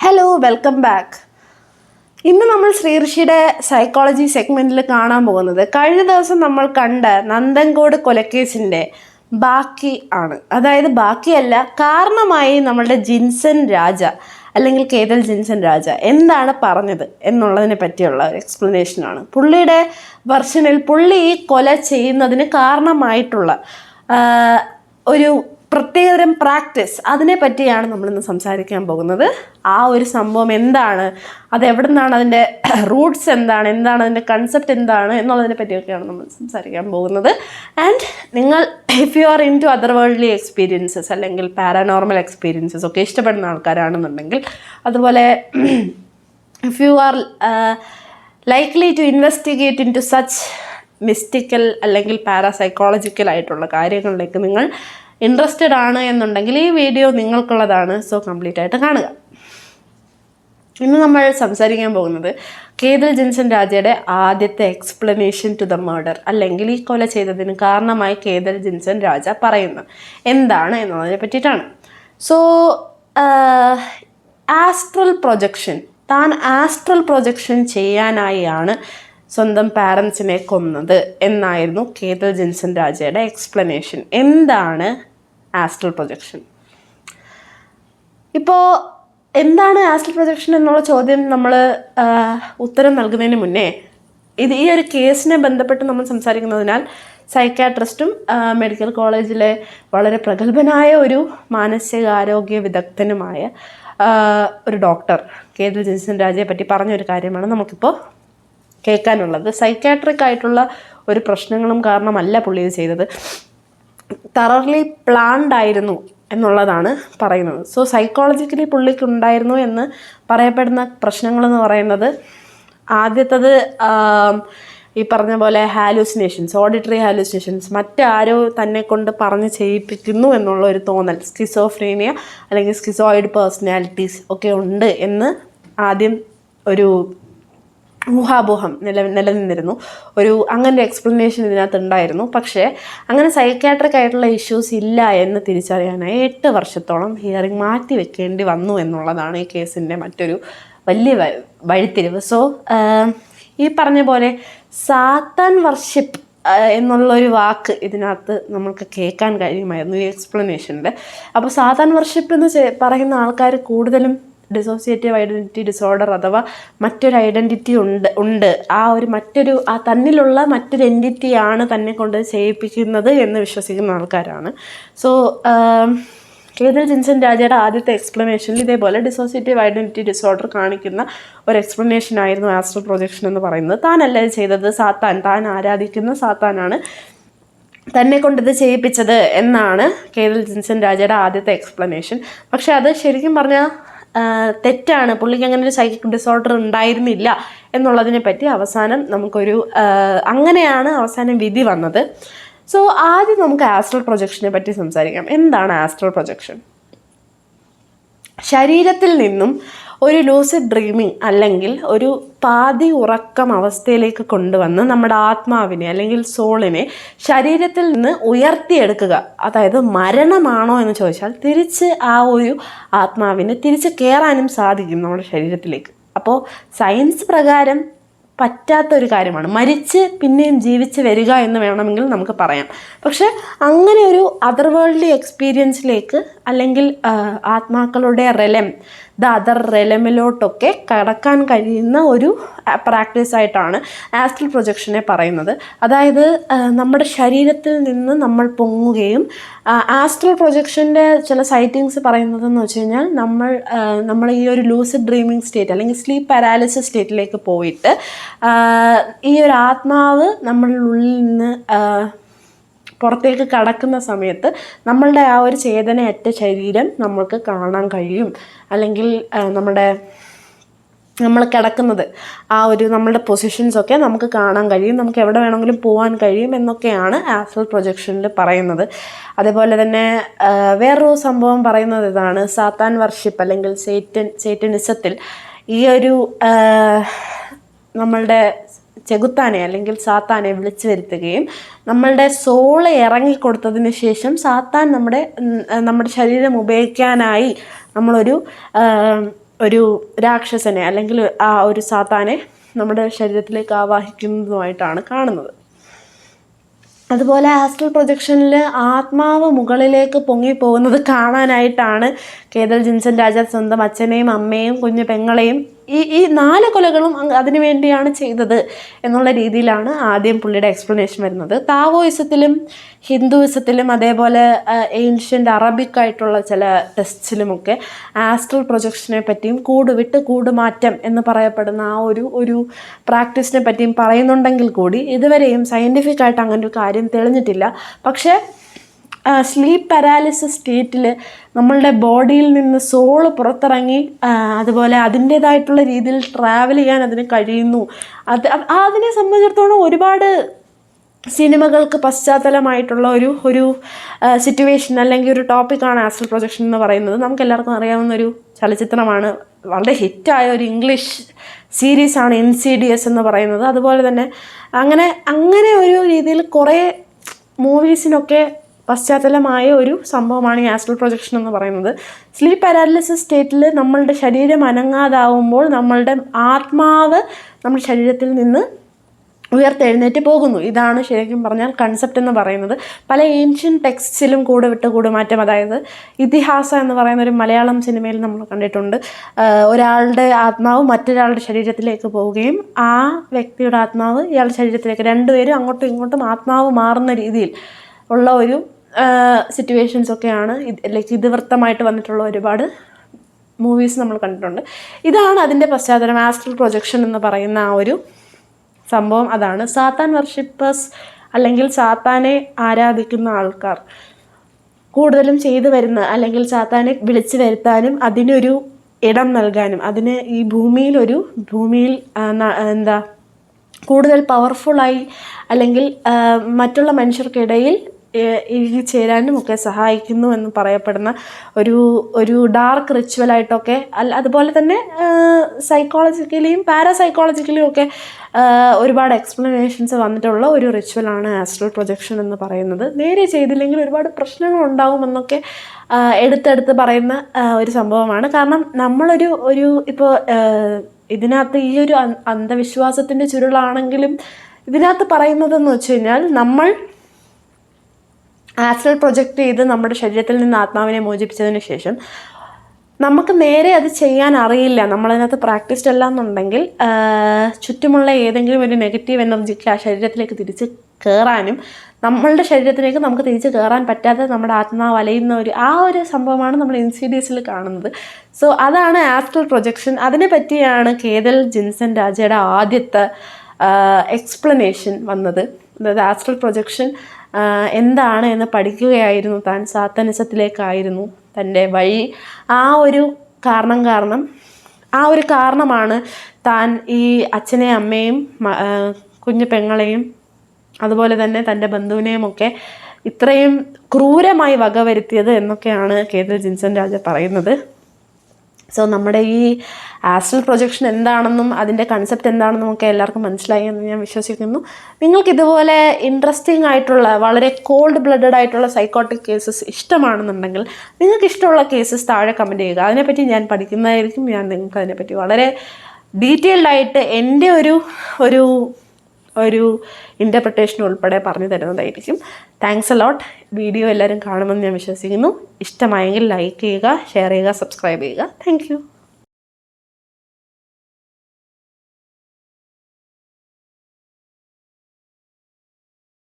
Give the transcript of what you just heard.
Hello welcome back ഇന്ന് നമ്മൾ ശ്രീഋഷിയുടെ psychology സെഗ്മെന്റിൽ കാണാൻ പോകുന്നത് കഴിഞ്ഞ ദിവസം നമ്മൾ കണ്ട നന്ദൻകോട് കൊലക്കേസിന്റെ ബാക്കി ആണ്. അതായത് ബാക്കിയല്ല കാരണമായി നമ്മളുടെ ജിൻസൻ രാജ അല്ലെങ്കിൽ കേതൽ ജിൻസൻ രാജ എന്താണ് പറഞ്ഞത് എന്നുള്ളതിനെ പറ്റിയുള്ള ഒരു എക്സ്പ്ലനേഷനാണ് പുള്ളിയുടെ വെർഷനിൽ പുള്ളി ഈ കൊല ചെയ്യുന്നതിന് കാരണമായിട്ടുള്ള ഒരു പ്രത്യേകതരം പ്രാക്ടീസ് അതിനെ പറ്റിയാണ് നമ്മളിന്ന് സംസാരിക്കാൻ പോകുന്നത്. ആ ഒരു സംഭവം എന്താണ്? അത് എവിടെ നിന്നാണ് അതിന്റെ റൂട്ട്സ് എന്താണ്? എന്താണ് അതിന്റെ കൺസെപ്റ്റ് എന്താണ്? എന്നുള്ളതിനെ പറ്റിയൊക്കെയാണ് നമ്മൾ സംസാരിക്കാൻ പോകുന്നത്. ആൻഡ് നിങ്ങൾ if you are into otherworldly experiences അല്ലെങ്കിൽ പാരാനോർമൽ എക്സ്പീരിയൻസസ് ഒക്കെ ഇഷ്ടപ്പെടുന്ന ആൾക്കാരാണെന്നുണ്ടെങ്കിൽ അതുപോലെ if you are likely to investigate into such mystical അല്ലെങ്കിൽ പാരാസൈക്കോളജിക്കൽ ആയിട്ടുള്ള കാര്യങ്ങളിലേക്ക് നിങ്ങൾ ഇൻട്രസ്റ്റഡ് ആണ് എന്നുണ്ടെങ്കിൽ ഈ വീഡിയോ നിങ്ങൾക്കുള്ളതാണ്. സോ കംപ്ലീറ്റ് ആയിട്ട് കാണുക. ഇന്ന് നമ്മൾ സംസാരിക്കാൻ പോകുന്നത് കേതൽ ജിൻസൺ രാജയുടെ ആദ്യത്തെ എക്സ്പ്ലനേഷൻ ടു ദ മർഡർ അല്ലെങ്കിൽ ഈ കൊല ചെയ്തതിന് കാരണമായി കേതൽ ജിൻസൺ രാജ പറയുന്നു എന്താണ് എന്നതിനെ പറ്റിയിട്ടാണ്. സോ ആസ്ട്രൽ പ്രൊജക്ഷൻ താൻ ആസ്ട്രൽ പ്രൊജക്ഷൻ ചെയ്യാനായാണ് സ്വന്തം പാരൻസിനെ കൊന്നത് എന്നായിരുന്നു കേതൽ ജിൻസൺ രാജയുടെ എക്സ്പ്ലനേഷൻ എന്താണ് ആസ്ട്രൽ പ്രൊജക്ഷൻ. ഇപ്പോൾ എന്താണ് ആസ്ട്രൽ പ്രൊജക്ഷൻ എന്നുള്ള ചോദ്യം നമ്മൾ ഉത്തരം നൽകുന്നതിന് മുന്നേ ഇത് ഈ ഒരു കേസിനെ ബന്ധപ്പെട്ട് നമ്മൾ സംസാരിക്കുന്നതിനാൽ സൈക്കാട്രിസ്റ്റും മെഡിക്കൽ കോളേജിലെ വളരെ പ്രഗത്ഭനായ ഒരു മാനസികാരോഗ്യ വിദഗ്ധനുമായ ഒരു ഡോക്ടർ കേതൽ ജിൻസൻ രാജയെ പറ്റി പറഞ്ഞൊരു കാര്യമാണ് നമുക്കിപ്പോൾ കേൾക്കാനുള്ളത്. സൈക്കാട്രിക് ആയിട്ടുള്ള ഒരു പ്രശ്നങ്ങളും കാരണമല്ല പുള്ളി ഇത് ചെയ്തത്. തറർലി പ്ലാൻഡ് ആയിരുന്നു എന്നുള്ളതാണ് പറയുന്നത്. സോ സൈക്കോളജിക്കലി പുള്ളിക്ക് ഉണ്ടായിരുന്നു എന്ന് പറയപ്പെടുന്ന പ്രശ്നങ്ങളെന്ന് പറയുന്നത് ആദ്യത്തത് ഈ പറഞ്ഞ പോലെ ഹാലൂസിനേഷൻസ് ഓഡിറ്ററി ഹാലൂസിനേഷൻസ് മറ്റാരോ തന്നെ കൊണ്ട് പറഞ്ഞ് ചെയ്യിപ്പിക്കുന്നു എന്നുള്ള ഒരു തോന്നൽ സ്കിസോഫ്രീനിയ അല്ലെങ്കിൽ സ്കിസോയിഡ് പേഴ്സണാലിറ്റീസ് ഒക്കെ ഉണ്ട് എന്ന് ആദ്യം ഒരു ഊഹാപോഹം നില നിലനിന്നിരുന്നു. ഒരു അങ്ങനെ ഒരു എക്സ്പ്ലനേഷൻ ഇതിനകത്ത് ഉണ്ടായിരുന്നു പക്ഷേ അങ്ങനെ സൈക്കാട്രിക് ആയിട്ടുള്ള ഇഷ്യൂസ് ഇല്ല എന്ന് തിരിച്ചറിയാനായി എട്ട് വർഷത്തോളം ഹിയറിംഗ് മാറ്റി വെക്കേണ്ടി വന്നു എന്നുള്ളതാണ് ഈ കേസിന്റെ മറ്റൊരു വലിയ വഴിത്തിരിവ്. സോ ഈ പറഞ്ഞ പോലെ സാത്താൻ വർഷിപ്പ് എന്നുള്ളൊരു വാക്ക് ഇതിനകത്ത് നമുക്ക് കേൾക്കാൻ കഴിയുമായിരുന്നു ഈ എക്സ്പ്ലനേഷനിൽ അപ്പോൾ സാത്താൻ വർഷിപ്പ് എന്ന് പറയുന്ന ആൾക്കാർ കൂടുതലും ഡിസോസിയേറ്റീവ് ഐഡന്റിറ്റി ഡിസോർഡർ അഥവാ മറ്റൊരു ഐഡന്റിറ്റി ഉണ്ട് ഉണ്ട്. ആ ഒരു മറ്റൊരു ആ തന്നിലുള്ള മറ്റൊരു എന്റിറ്റിയാണ് തന്നെ കൊണ്ട് ചെയ്യിപ്പിക്കുന്നത് എന്ന് വിശ്വസിക്കുന്ന ആൾക്കാരാണ്. സോ കേതൽ ജിൻസൺ രാജയുടെ ആദ്യത്തെ എക്സ്പ്ലനേഷനിൽ ഇതേപോലെ ഡിസോസിയേറ്റീവ് ഐഡന്റിറ്റി ഡിസോർഡർ കാണിക്കുന്ന ഒരു എക്സ്പ്ലനേഷൻ ആയിരുന്നു ആസ്ട്രൽ പ്രൊജക്ഷൻ എന്ന് പറയുന്നത്. താനല്ല ചെയ്തത്. സാത്താൻ താൻ ആരാധിക്കുന്ന സാത്താനാണ് തന്നെ കൊണ്ടിത് ചെയ്യിപ്പിച്ചത് എന്നാണ് കേതൽ ജിൻസൺ രാജയുടെ ആദ്യത്തെ എക്സ്പ്ലനേഷൻ പക്ഷെ അത് ശരിക്കും പറഞ്ഞാൽ തെറ്റാണ്. പുള്ളിക്ക് അങ്ങനെ ഒരു സൈക്കിക് ഡിസോർഡർ ഉണ്ടായിരുന്നില്ല എന്നുള്ളതിനെ പറ്റി അവസാനം നമുക്കൊരു അങ്ങനെയാണ് അവസാനം വിധി വന്നത്. സോ ആദ്യം നമുക്ക് ആസ്ട്രൽ പ്രൊജക്ഷനെ പറ്റി സംസാരിക്കാം. എന്താണ് ആസ്ട്രൽ പ്രൊജക്ഷൻ ശരീരത്തിൽ നിന്നും ഒരു ലൂസിഡ് ഡ്രീമിങ് അല്ലെങ്കിൽ ഒരു പാതി ഉറക്കം അവസ്ഥയിലേക്ക് കൊണ്ടുവന്ന് നമ്മുടെ ആത്മാവിനെ അല്ലെങ്കിൽ സോളിനെ ശരീരത്തിൽ നിന്ന് ഉയർത്തിയെടുക്കുക. അതായത് മരണമാണോ എന്ന് ചോദിച്ചാൽ തിരിച്ച് ആ ഒരു ആത്മാവിനെ തിരിച്ച് കയറാനും സാധിക്കും നമ്മുടെ ശരീരത്തിലേക്ക്. അപ്പോൾ സയൻസ് പ്രകാരം പറ്റാത്ത ഒരു കാര്യമാണ്. മരിച്ച് പിന്നെയും ജീവിച്ച് വരിക എന്ന് വേണമെങ്കിൽ നമുക്ക് പറയാം. പക്ഷെ അങ്ങനെ ഒരു അതർ വേൾഡ്ലി എക്സ്പീരിയൻസിലേക്ക് അല്ലെങ്കിൽ ആത്മാക്കളുടെ റെലം ദ അതർ റെലമിലോട്ടൊക്കെ കടക്കാൻ കഴിയുന്ന ഒരു പ്രാക്ടീസ് ആയിട്ടാണ് ആസ്ട്രൽ പ്രൊജക്ഷനെ പറയുന്നത്. അതായത് നമ്മുടെ ശരീരത്തിൽ നിന്ന് നമ്മൾ പൊങ്ങുകയും ആസ്ട്രൽ പ്രൊജക്ഷന്റെ ചില സൈറ്റിങ്സ് പറയുന്നതെന്ന് വെച്ച് കഴിഞ്ഞാൽ നമ്മൾ നമ്മൾ ഈ ഒരു ലൂസിഡ് ഡ്രീമിങ് സ്റ്റേറ്റ് അല്ലെങ്കിൽ സ്ലീപ്പ് പാരാലിസിസ് സ്റ്റേറ്റിലേക്ക് പോയിട്ട് ഈ ഒരു ആത്മാവ് നമ്മളുടെ ഉള്ളിൽ നിന്ന് പുറത്തേക്ക് കടക്കുന്ന സമയത്ത് നമ്മളുടെ ആ ഒരു ചേതനയറ്റ ശരീരം നമ്മൾക്ക് കാണാൻ കഴിയും. അല്ലെങ്കിൽ നമ്മുടെ നമ്മൾ കിടക്കുന്നത് ആ ഒരു നമ്മളുടെ പൊസിഷൻസൊക്കെ നമുക്ക് കാണാൻ കഴിയും. നമുക്ക് എവിടെ വേണമെങ്കിലും പോകാൻ കഴിയും എന്നൊക്കെയാണ് ആസ്ട്രൽ പ്രൊജക്ഷനിൽ പറയുന്നത്. അതേപോലെ തന്നെ വേറൊരു സംഭവം പറയുന്നത് ഇതാണ്. സാത്താൻ വർഷിപ്പ് അല്ലെങ്കിൽ സേറ്റൻ സേറ്റനിസത്തിൽ ഈ ഒരു നമ്മളുടെ ചെകുത്താനെ അല്ലെങ്കിൽ സാത്താനെ വിളിച്ചു വരുത്തുകയും നമ്മളുടെ സോൾ ഇറങ്ങിക്കൊടുത്തതിന് ശേഷം സാത്താൻ നമ്മുടെ നമ്മുടെ ശരീരം ഉപയോഗിക്കാനായി നമ്മളൊരു ഒരു രാക്ഷസനെ അല്ലെങ്കിൽ ആ ഒരു സാത്താനെ നമ്മുടെ ശരീരത്തിലേക്ക് ആവാഹിക്കുന്നതുമായിട്ടാണ് കാണുന്നത്. അതുപോലെ ആസ്ട്രൽ പ്രൊജക്ഷനിൽ ആത്മാവ് മുകളിലേക്ക് പൊങ്ങി പോകുന്നത് കാണാനായിട്ടാണ് കേതൽ ജിൻസൻ രാജ സ്വന്തം അച്ഛനെയും അമ്മയും കുഞ്ഞു പെങ്ങളെയും ഈ ഈ നാല് കൊലകളും അതിനു വേണ്ടിയാണ് ചെയ്തത് എന്നുള്ള രീതിയിലാണ് ആദ്യം പുള്ളിയുടെ എക്സ്പ്ലനേഷൻ വരുന്നത്. താവോയിസത്തിലും ഹിന്ദുയിസത്തിലും അതേപോലെ ഏൻഷ്യന്റ് അറബിക് ആയിട്ടുള്ള ചില ടെസ്റ്റിലുമൊക്കെ ആസ്ട്രൽ പ്രൊജക്ഷനെ പറ്റിയും കൂടുവിട്ട് വിട്ട് കൂട് മാറ്റം എന്ന് പറയപ്പെടുന്ന ആ ഒരു ഒരു പ്രാക്ടീസിനെ പറ്റിയും പറയുന്നുണ്ടെങ്കിൽ കൂടി ഇതുവരെയും സയന്റിഫിക്കായിട്ട് അങ്ങനെ ഒരു കാര്യം തെളിഞ്ഞിട്ടില്ല. പക്ഷേ സ്ലീപ്പ് പാരാലിസിസ് സ്റ്റേറ്റിൽ നമ്മളുടെ ബോഡിയിൽ നിന്ന് സോൾ പുറത്തിറങ്ങി അതുപോലെ അതിന്റേതായിട്ടുള്ള രീതിയിൽ ട്രാവൽ ചെയ്യാൻ അതിന് കഴിയുന്നു. അത് അത് അതിനെ സംബന്ധിച്ചിടത്തോളം ഒരുപാട് സിനിമകൾക്ക് പശ്ചാത്തലമായിട്ടുള്ള ഒരു ഒരു സിറ്റുവേഷൻ അല്ലെങ്കിൽ ഒരു ടോപ്പിക്കാണ് ആസ്ട്രൽ പ്രൊജക്ഷൻ എന്ന് പറയുന്നത്. നമുക്ക് എല്ലാവർക്കും അറിയാവുന്ന ഒരു ചലച്ചിത്രമാണ്. വളരെ ഹിറ്റായ ഒരു ഇംഗ്ലീഷ് സീരീസാണ് എൻ സി ഡി എസ് എന്ന് പറയുന്നത്. അതുപോലെ തന്നെ അങ്ങനെ അങ്ങനെ ഒരു രീതിയിൽ കുറേ മൂവീസിനൊക്കെ പശ്ചാത്തലമായ ഒരു സംഭവമാണ് ഈ ആസ്ട്രൽ പ്രൊജക്ഷൻ എന്ന് പറയുന്നത്. സ്ലീപ്പ് പാരാലിസിസ് സ്റ്റേറ്റിൽ നമ്മളുടെ ശരീരം അനങ്ങാതാവുമ്പോൾ നമ്മളുടെ ആത്മാവ് നമ്മുടെ ശരീരത്തിൽ നിന്ന് ഉയർത്തെഴുന്നേറ്റ് പോകുന്നു. ഇതാണ് ശരിക്കും പറഞ്ഞാൽ കൺസെപ്റ്റ് എന്ന് പറയുന്നത്. പല ഏൻഷ്യൻ ടെക്സ്റ്റിലും കൂടെ വിട്ട് കൂടുമാറ്റം അതായത് ഇതിഹാസം എന്ന് പറയുന്ന ഒരു മലയാളം സിനിമയിൽ നമ്മൾ കണ്ടിട്ടുണ്ട്. ഒരാളുടെ ആത്മാവ് മറ്റൊരാളുടെ ശരീരത്തിലേക്ക് പോവുകയും ആ വ്യക്തിയുടെ ആത്മാവ് ഇയാളുടെ ശരീരത്തിലേക്ക് രണ്ടുപേരും അങ്ങോട്ടും ഇങ്ങോട്ടും ആത്മാവ് മാറുന്ന രീതിയിൽ ഉള്ള ഒരു സിറ്റുവേഷൻസ് ഒക്കെയാണ്. ഇത് ലൈക്ക് ഇതിവൃത്തമായിട്ട് വന്നിട്ടുള്ള ഒരുപാട് മൂവീസ് നമ്മൾ കണ്ടിട്ടുണ്ട്. ഇതാണ് അതിന്റെ പശ്ചാത്തലം ആസ്ട്രൽ പ്രൊജക്ഷൻ എന്ന് പറയുന്ന ആ ഒരു സംഭവം. അതാണ് സാത്താൻ വർഷിപ്പേഴ്സ് അല്ലെങ്കിൽ സാത്താനെ ആരാധിക്കുന്ന ആൾക്കാർ കൂടുതലും ചെയ്തു വരുന്ന അല്ലെങ്കിൽ സാത്താനെ വിളിച്ചു വരുത്താനും അതിനൊരു ഇടം നൽകാനും അതിന് ഈ ഭൂമിയിലൊരു ഭൂമിയിൽ എന്താ കൂടുതൽ പവർഫുള്ളായി അല്ലെങ്കിൽ മറ്റുള്ള മനുഷ്യർക്കിടയിൽ ചേരാനും ഒക്കെ സഹായിക്കുന്നു എന്ന് പറയപ്പെടുന്ന ഒരു ഒരു ഡാർക്ക് റിച്വലായിട്ടൊക്കെ അല്ല അതുപോലെ തന്നെ സൈക്കോളജിക്കലിയും പാരാസൈക്കോളജിക്കലിയും ഒക്കെ ഒരുപാട് എക്സ്പ്ലനേഷൻസ് വന്നിട്ടുള്ള ഒരു റിച്വലാണ് ആസ്ട്രൽ പ്രൊജക്ഷൻ എന്ന് പറയുന്നത്. നേരെ ചെയ്തില്ലെങ്കിൽ ഒരുപാട് പ്രശ്നങ്ങൾ ഉണ്ടാവുമെന്നൊക്കെ എടുത്തെടുത്ത് പറയുന്ന ഒരു സംഭവമാണ്. കാരണം നമ്മളൊരു ഒരു ഇപ്പോൾ ഇതിനകത്ത് ഈ ഒരു അന്ധവിശ്വാസത്തിന്റെ ചുരുളാണെങ്കിലും ഇതിനകത്ത് പറയുന്നതെന്ന് വെച്ച് കഴിഞ്ഞാൽ നമ്മൾ ആസ്ട്രൽ പ്രൊജക്റ്റ് ചെയ്ത് നമ്മുടെ ശരീരത്തിൽ നിന്ന് ആത്മാവിനെ മോചിപ്പിച്ചതിന് ശേഷം നമുക്ക് നേരെ അത് ചെയ്യാൻ അറിയില്ല. നമ്മളതിനകത്ത് പ്രാക്ടീസ്ഡ് അല്ല എന്നുണ്ടെങ്കിൽ ചുറ്റുമുള്ള ഏതെങ്കിലും ഒരു നെഗറ്റീവ് എനർജിക്ക് ആ ശരീരത്തിലേക്ക് തിരിച്ച് കയറാനും നമ്മളുടെ ശരീരത്തിലേക്ക് നമുക്ക് തിരിച്ച് കയറാൻ പറ്റാതെ നമ്മുടെ ആത്മാവ് അലയുന്ന ഒരു ആ ഒരു സംഭവമാണ് നമ്മൾ എൻ സി ഡി എസിൽ കാണുന്നത്. സോ അതാണ് ആസ്ട്രൽ പ്രൊജക്ഷൻ അതിനെ പറ്റിയാണ് കേതൽ ജിൻസൻ രാജയുടെ ആദ്യത്തെ എക്സ്പ്ലനേഷൻ വന്നത്. അതായത് ആസ്ട്രൽ പ്രൊജക്ഷൻ എന്താണ് എന്ന് പഠിക്കുകയായിരുന്നു താൻ സാത്തനിസത്തിലേക്കായിരുന്നു തന്റെ വഴി. ആ ഒരു കാരണം കാരണം ആ ഒരു കാരണമാണ് താൻ ഈ അച്ഛനെയും അമ്മയും കുഞ്ഞു പെങ്ങളെയും അതുപോലെ തന്നെ തന്റെ ബന്ധുവിനെയും ഒക്കെ ഇത്രയും ക്രൂരമായി വകവരുത്തിയത് എന്നൊക്കെയാണ് കേന്ദ്ര ജിൻസൻ രാജ പറയുന്നത്. സോ നമ്മുടെ ഈ ആസ്ട്രൽ പ്രൊജക്ഷൻ എന്താണെന്നും അതിന്റെ കൺസെപ്റ്റ് എന്താണെന്നും ഒക്കെ എല്ലാവർക്കും മനസ്സിലായി എന്ന് ഞാൻ വിശ്വസിക്കുന്നു. നിങ്ങൾക്ക് ഇതുപോലെ ഇൻട്രസ്റ്റിംഗ് ആയിട്ടുള്ള വളരെ കോൾഡ് ബ്ലഡഡ് ആയിട്ടുള്ള സൈക്കോട്ടിക് കേസസ് ഇഷ്ടമാണെന്നുണ്ടെങ്കിൽ നിങ്ങൾക്ക് ഇഷ്ടമുള്ള കേസസ് താഴെ കമന്റ് ചെയ്യുക. അതിനെപ്പറ്റി ഞാൻ പഠിക്കുന്നതായിരിക്കും. ഞാൻ നിങ്ങൾക്ക് അതിനെപ്പറ്റി വളരെ ഡീറ്റെയിൽഡ് ആയിട്ട് എന്റെ ഒരു ഒരു ഒരു ഇന്റർപ്രിട്ടേഷൻ ഉൾപ്പെടെ പറഞ്ഞു തരുന്നതായിരിക്കും. താങ്ക്സ് അലോട്ട് വീഡിയോ എല്ലാവരും കാണുമെന്ന് ഞാൻ വിശ്വസിക്കുന്നു. ഇഷ്ടമായെങ്കിൽ ലൈക്ക് ചെയ്യുക ഷെയർ ചെയ്യുക സബ്സ്ക്രൈബ് ചെയ്യുക. താങ്ക്